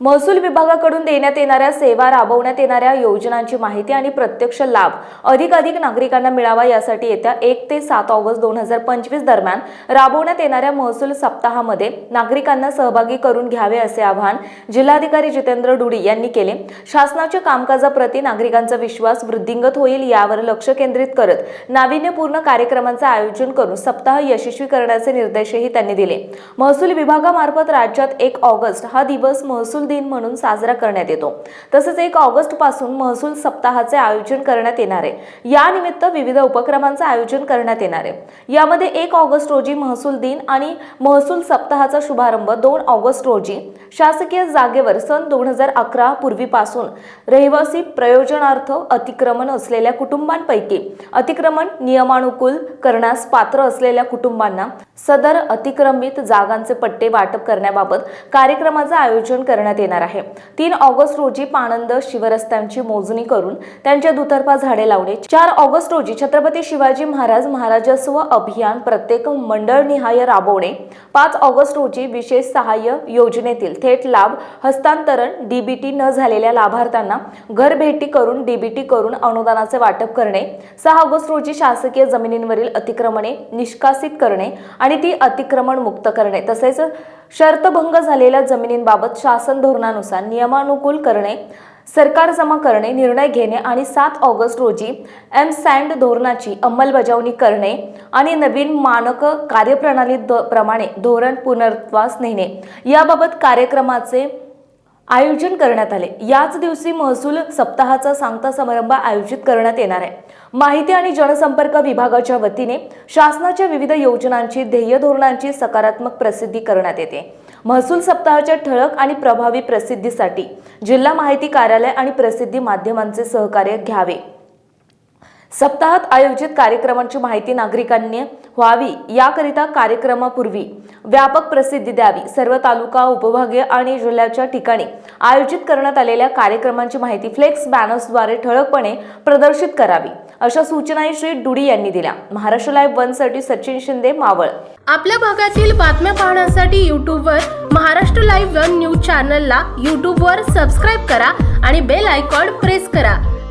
महसूल विभागाकडून देण्यात येणाऱ्या सेवा राबवण्यात येणाऱ्या योजनांची माहिती आणि प्रत्यक्ष लाभ अधिकाधिक नागरिकांना मिळावा यासाठी येत्या एक ते सात ऑगस्ट दोन हजार पंचवीस दरम्यान राबवण्यात येणाऱ्या महसूल सप्ताहामध्ये नागरिकांना सहभागी करून घ्यावे असे आवाहन जिल्हाधिकारी जितेंद्र डुडी यांनी केले. शासनाच्या कामकाजाप्रती नागरिकांचा विश्वास वृद्धिंगत होईल यावर लक्ष केंद्रित करत नाविन्यपूर्ण कार्यक्रमांचे आयोजन करून सप्ताह यशस्वी करण्याचे निर्देशही त्यांनी दिले. महसूल विभागामार्फत राज्यात एक ऑगस्ट हा दिवस महसूल दिन म्हणून साजरा करण्यात येतो. तसेच एक ऑगस्टपासून महसूल सप्ताहाचे आयोजन करण्यात येणार आहे. यानिमित्त विविध उपक्रमांचं आयोजन करण्यात येणार आहे. यामध्ये एक ऑगस्ट रोजी महसूल दिन आणि महसूल सप्ताहाचा शुभारंभ दोन ऑगस्ट रोजी शासकीय जागेवर सन दोन हजार अकरा पूर्वीपासून रहिवासी प्रयोजनार्थ अतिक्रमण असलेल्या कुटुंबांपैकी अतिक्रमण नियमानुकूल करण्यास पात्र असलेल्या कुटुंबांना सदर अतिक्रमित जागांचे पट्टे वाटप करण्याबाबत कार्यक्रमाचं आयोजन करण्यात येणार आहे. तीन ऑगस्ट रोजी पाणंद शिवरस्त्यांची मोजणी करून त्यांच्या दुतर्फा झाडे लावणे. चार ऑगस्ट रोजी छत्रपती शिवाजी महाराज महाराजस्व अभियान प्रत्येक मंडळनिहाय राबवणे. पाच ऑगस्ट रोजी विशेष सहाय्य योजनेतील थेट लाभ हस्तांतरण डीबीटी न झालेल्या लाभार्थ्यांना घरभेटी करून डीबीटी करून अनुदानाचे वाटप करणे. सहा ऑगस्ट रोजी शासकीय जमिनींवरील अतिक्रमणे निष्कासित करणे आणि ती अतिक्रमण मुक्त करणे. तसेच शर्तभंग झालेल्या जमिनींबाबत शासन धोरणानुसार नियमानुकूल करणे सरकार जमा करणे निर्णय घेणे आणि सात ऑगस्ट रोजी एम सँड धोरणाची अंमलबजावणी करणे आणि नवीन मानक कार्यप्रणाली द- प्रमाणे धोरण पुनर्वास नेणे. याबाबत कार्यक्रमाचे आयोजन करण्यात आले. याच दिवशी महसूल सप्ताहाचा सांगता समारंभ आयोजित करण्यात येणार आहे. माहिती आणि जनसंपर्क विभागाच्या वतीने शासनाच्या विविध योजनांची ध्येय धोरणांची सकारात्मक प्रसिद्धी करण्यात येते. महसूल सप्ताहाच्या ठळक आणि प्रभावी प्रसिद्धीसाठी जिल्हा माहिती कार्यालय आणि प्रसिद्धी माध्यमांचे सहकार्य घ्यावे. सप्ताहात आयोजित कार्यक्रमांची माहिती नागरिकांनी व्हावी याकरिता कार्यक्रमापूर्वी व्यापक प्रसिद्धी द्यावी सर्व तालुका उपभागीय आणि जिल्ह्याच्या ठिकाणी आयोजित करण्यात आलेल्या कार्यक्रमांची माहिती फ्लेक्स बॅनर्सद्वारे ठळकपणे प्रदर्शित करावी अशा सूचनाही श्री डुडी यांनी दिल्या. महाराष्ट्र लाईव्ह वनसाठी सचिन शिंदे मावळ. आपल्या भागातील बातम्या पाहण्यासाठी यूट्यूबवर महाराष्ट्र लाईव्ह वन न्यूज चॅनलला यूट्यूबवर सबस्क्राईब करा आणि बेल आयकॉन प्रेस करा.